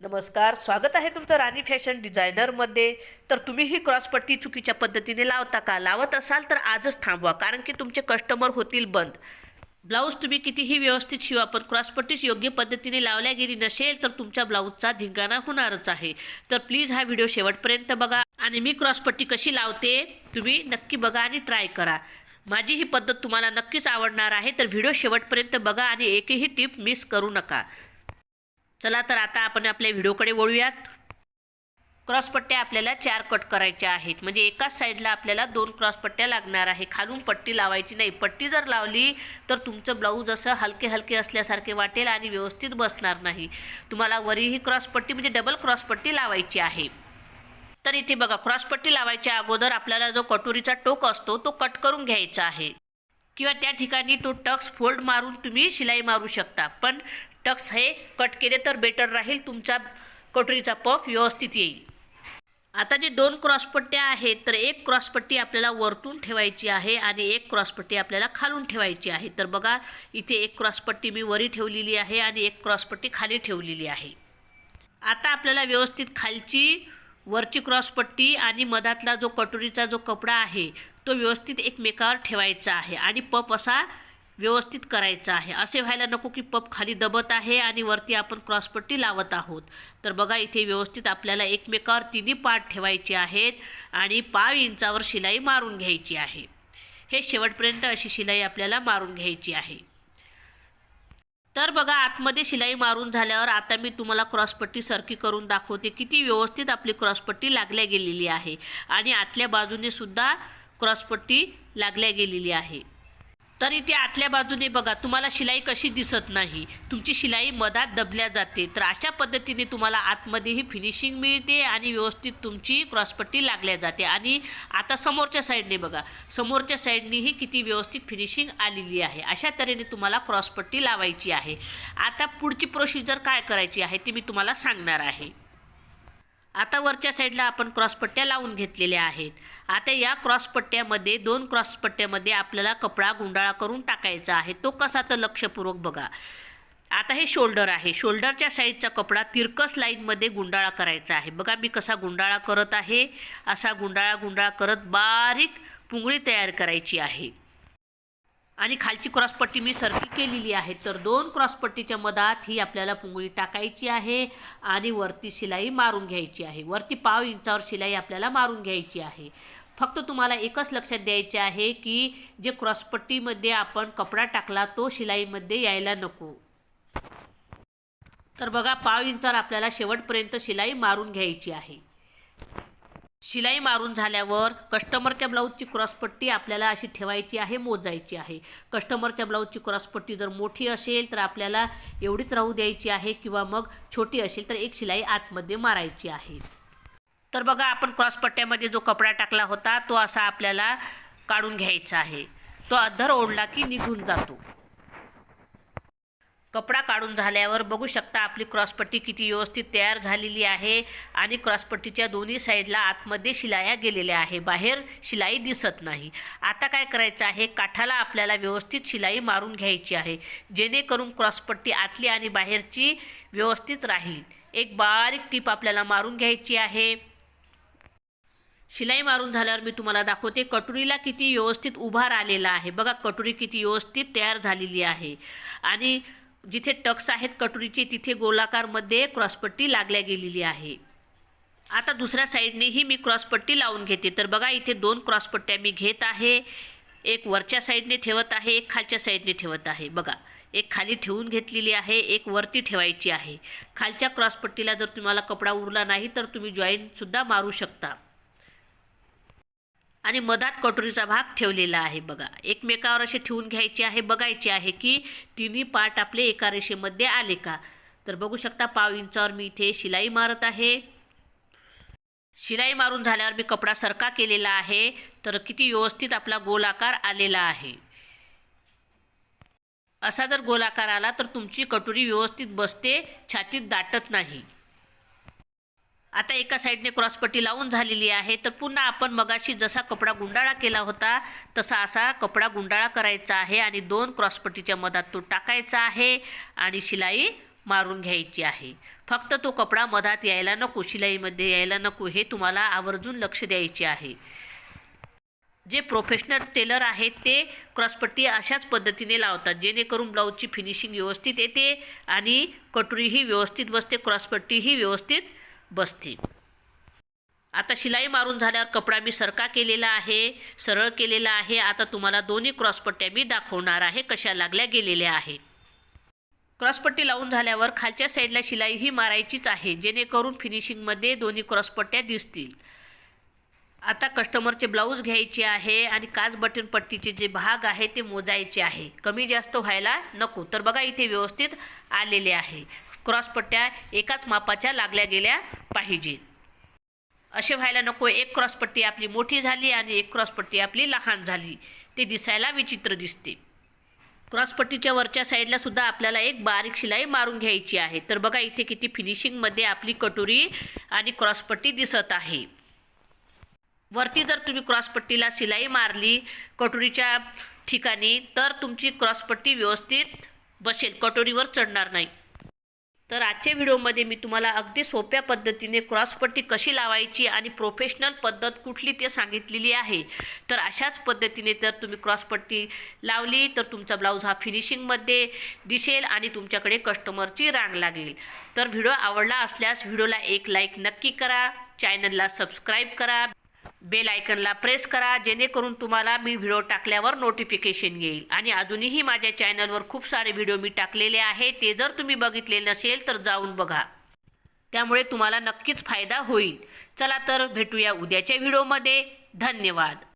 नमस्कार स्वागत आहे तुमचं राणी फॅशन डिझायनरमध्ये तर तुम्ही ही क्रॉसपट्टी चुकीच्या पद्धतीने लावता का? लावत असाल तर आजच थांबवा कारण की तुमचे कस्टमर होतील बंद. ब्लाऊज तुम्ही कितीही व्यवस्थित शिवा पण क्रॉसपट्टीच योग्य पद्धतीने लावल्या गेली नसेल तर तुमच्या ब्लाऊजचा धिंगाणा होणारच आहे. तर प्लीज हा व्हिडिओ शेवटपर्यंत बघा आणि मी क्रॉसपट्टी कशी लावते तुम्ही नक्की बघा आणि ट्राय करा. माझी ही पद्धत तुम्हाला नक्कीच आवडणार आहे तर व्हिडिओ शेवटपर्यंत बघा आणि एकही टिप मिस करू नका. चला तर आता आपण आपल्या व्हिडिओकडे वळूयात. क्रॉसपट्ट्या आपल्याला चार कट करायच्या आहेत. म्हणजे एकाच साईडला आपल्याला दोन क्रॉसपट्ट्या लागणार आहे. खालून पट्टी लावायची नाही. पट्टी जर लावली तर तुमचं ब्लाऊज असं हलके हलके असल्यासारखे वाटेल आणि व्यवस्थित बसणार नाही. तुम्हाला वरीही क्रॉसपट्टी म्हणजे डबल क्रॉसपट्टी लावायची आहे. तर इथे बघा क्रॉसपट्टी लावायच्या अगोदर आपल्याला जो कटोरीचा टोक असतो तो कट करून घ्यायचा आहे. किंवा त्या ठिकाणी तो टक्स फोल्ड मारून तुम्ही शिलाई मारू शकता. पण टक्स हे कट केले तर बेटर राहील तुमचा कटोरीचा पफ व्यवस्थित येईल. आता जे दोन क्रॉसपट्ट्या आहेत तर एक क्रॉसपट्टी आपल्याला वरतून ठेवायची आहे आणि एक क्रॉसपट्टी आपल्याला खालून ठेवायची आहे. तर बघा इथे एक क्रॉसपट्टी मी वरी ठेवलेली आहे आणि एक क्रॉसपट्टी खाली ठेवलेली आहे. आता आपल्याला व्यवस्थित खालची वरची क्रॉसपट्टी आणि मधातला जो कटोरीचा जो कपडा आहे तो व्यवस्थित एकमेकावर ठेवायचा आहे. आणि पप असा व्यवस्थित करायचं आहे. असे व्हायला नको की पप खाली दबत आहे आणि वरती आपण क्रॉसपट्टी लावत आहोत. तर बघा इथे व्यवस्थित आपल्याला एकमेकावर तिन्ही पाठ ठेवायचे आहेत आणि पाव इंचावर शिलाई मारून घ्यायची आहे. हे शेवटपर्यंत अशी शिलाई आपल्याला मारून घ्यायची आहे. तर बघा आतमध्ये शिलाई मारून झाल्यावर आता मी तुम्हाला क्रॉसपट्टी सरकी करून दाखवते किती व्यवस्थित आपली क्रॉसपट्टी लागल्या गेलेली आहे. आणि आतल्या बाजूने सुद्धा क्रॉसपट्टी लागल्या गेलेली आहे. तर इथे आतल्या बाजूने बघा तुम्हाला शिलाई कशी दिसत नाही. तुमची शिलाई मधात दबल्या जाते. तर अशा पद्धतीने तुम्हाला आतमध्येही फिनिशिंग मिळते आणि व्यवस्थित तुमची क्रॉसपट्टी लागल्या जाते. आणि आता समोरच्या साईडने बघा. समोरच्या साईडनेही किती व्यवस्थित फिनिशिंग आलेली आहे. अशा तऱ्हेने तुम्हाला क्रॉसपट्टी लावायची आहे. आता पुढची प्रोसिजर काय करायची आहे ती मी तुम्हाला सांगणार आहे. आता वरच्या साईडला आपण क्रॉसपट्ट्या लावून घेतलेल्या आहेत. आता या क्रॉसपट्ट्यामध्ये दोन क्रॉसपट्ट्यामध्ये आपल्याला कपडा गुंडाळा करून टाकायचा आहे. तो कसा तर लक्षपूर्वक बघा. आता हे शोल्डर आहे. शोल्डरच्या साईडचा कपडा तिरकस लाईनमध्ये गुंडाळा करायचा आहे. बघा मी कसा गुंडाळा करत आहे. असा गुंडाळा गुंडाळा करत बारीक पुंगळी तयार करायची आहे. आणि खालची क्रॉसपट्टी मी सरकी केलेली आहे. तर दोन क्रॉसपट्टीच्या मधात ही आपल्याला पुंगळी टाकायची आहे आणि वरती शिलाई मारून घ्यायची आहे. वरती पाव इंचावर शिलाई आपल्याला मारून घ्यायची आहे. फक्त तुम्हाला एकच लक्षात द्यायचे आहे की जे क्रॉसपट्टीमध्ये आपण कपडा टाकला तो शिलाईमध्ये यायला नको. तर बघा पाव इंचावर आपल्याला शेवटपर्यंत शिलाई मारून घ्यायची आहे. शिलाई मारून झाल्यावर कस्टमरच्या ब्लाऊजची क्रॉसपट्टी आपल्याला अशी ठेवायची आहे मोजायची आहे. कस्टमरच्या ब्लाऊजची क्रॉसपट्टी जर मोठी असेल तर आपल्याला एवढीच राहू द्यायची आहे किंवा मग छोटी असेल तर एक शिलाई आतमध्ये मारायची आहे. तर बघा आपण क्रॉसपट्ट्यामध्ये जो कपडा टाकला होता तो असा आपल्याला काढून घ्यायचा आहे. तो अधर ओढला की निघून जातो. कपडा काढून झाल्यावर बघू शकता आपली क्रॉसपट्टी किती व्यवस्थित तयार झालेली आहे आणि क्रॉसपट्टीच्या दोन्ही साईडला आतमध्ये शिलाया गेलेल्या आहे. बाहेर शिलाई दिसत नाही. आता काय करायचं आहे? काठाला आपल्याला व्यवस्थित शिलाई मारून घ्यायची आहे. जेणेकरून क्रॉसपट्टी आतली आणि बाहेरची व्यवस्थित राहील. एक बारीक टीप आपल्याला मारून घ्यायची आहे. शिलाई मारून झाल्यावर मी तुम्हाला दाखवते कटोरीला किती व्यवस्थित उभार आलेला आहे. बघा कटोरी किती व्यवस्थित तयार झालेली आहे. आणि जिथे टक्स आहेत कटोरीचे तिथे गोलाकारमध्ये क्रॉसपट्टी लागल्या गेलेली आहे. आता दुसऱ्या साईडनेही मी क्रॉसपट्टी लावून घेते. तर बघा इथे दोन क्रॉसपट्ट्या मी घेत आहे. एक वरच्या साईडने ठेवत आहे एक खालच्या साईडने ठेवत आहे. बघा एक खाली ठेवून घेतलेली आहे एक वरती ठेवायची आहे. खालच्या क्रॉसपट्टीला जर तुम्हाला कपडा उरला नाही तर तुम्ही जॉईनसुद्धा मारू शकता. आणि मधात कटोरीचा भाग ठेवलेला आहे बघा. एकमेकावर असे ठेवून घ्यायचे आहे बघायचे आहे की तिन्ही पार्ट आपले एका रेषेमध्ये आले का? तर बघू शकता पाव इंचावर मी इथे शिलाई मारत आहे. शिलाई मारून झाल्यावर मी कपडा सरका केलेला आहे. तर किती व्यवस्थित आपला गोलाकार आलेला आहे. असा जर गोलाकार आला तर तुमची कटोरी व्यवस्थित बसते छातीत दाटत नाही. आता एका साईडने क्रॉसपट्टी लावून झालेली आहे. तर पुन्हा आपण मगाशी जसा कपडा गुंडाळा केला होता तसा असा कपडा गुंडाळा करायचा आहे आणि दोन क्रॉसपट्टीच्या मधात तो टाकायचा आहे आणि शिलाई मारून घ्यायची आहे. फक्त तो कपडा मधात यायला नको शिलाईमध्ये यायला नको हे तुम्हाला आवर्जून लक्ष द्यायचे आहे. जे प्रोफेशनल टेलर आहेत ते क्रॉसपट्टी अशाच पद्धतीने लावतात जेणेकरून ब्लाऊजची फिनिशिंग व्यवस्थित येते आणि कटोरीही व्यवस्थित बसते क्रॉसपट्टीही व्यवस्थित बसते. आता शिलाई मारून झाल्यावर कपडा मी सरका केलेला आहे सरळ केलेला आहे. आता तुम्हाला दोन्ही क्रॉसपट्ट्या मी दाखवणार आहे कशा लागल्या गेलेल्या आहेत. क्रॉसपट्टी लावून झाल्यावर खालच्या साईडला शिलाई ही मारायचीच आहे जेणेकरून फिनिशिंगमध्ये दोन्ही क्रॉसपट्ट्या दिसतील. आता कस्टमरचे ब्लाऊज घ्यायचे आहे आणि काच बटन पट्टीचे जे भाग आहे ते मोजायचे आहे. कमी जास्त व्हायला नको. तर बघा इथे व्यवस्थित आलेले आहे. क्रॉसपट्ट्या एकाच मापाच्या लागल्या गेल्या पाहिजेत. असे व्हायला नको एक क्रॉसपट्टी आपली मोठी झाली आणि एक क्रॉसपट्टी आपली लहान झाली. ते दिसायला विचित्र दिसते. क्रॉसपट्टीच्या वरच्या साईडला सुद्धा आपल्याला एक बारीक शिलाई मारून घ्यायची आहे. तर बघा इथे किती फिनिशिंगमध्ये आपली कटोरी आणि क्रॉसपट्टी दिसत आहे. वरती जर तुम्ही क्रॉसपट्टीला शिलाई मारली कटोरीच्या ठिकाणी तर तुमची क्रॉसपट्टी व्यवस्थित बसेल. कटोरीवर चढणार नाही. तर आजच्या व्हिडिओमध्ये मी तुम्हाला अगदी सोप्या पद्धतीने क्रॉसपट्टी कशी लावायची आणि प्रोफेशनल पद्धत कुठली ते सांगितलेली आहे. तर अशाच पद्धतीने जर तुम्ही क्रॉसपट्टी लावली तर तुमचा ब्लाऊज हा फिनिशिंगमध्ये दिसेल आणि तुमच्याकडे कस्टमरची रांग लागेल. तर व्हिडिओ आवडला असल्यास व्हिडिओला एक लाईक नक्की करा चॅनलला सबस्क्राईब करा. बेल आयकनला प्रेस करा जेणेकरून तुम्हाला मी व्हिडिओ टाकल्यावर नोटिफिकेशन येईल. आणि अजूनही माझ्या चॅनलवर खूप सारे व्हिडिओ मी टाकलेले आहे ते जर तुम्ही बघितले नसेल तर जाऊन बघा. त्यामुळे तुम्हाला नक्कीच फायदा होईल. चला तर भेटूया उद्याच्या व्हिडिओमध्ये धन्यवाद.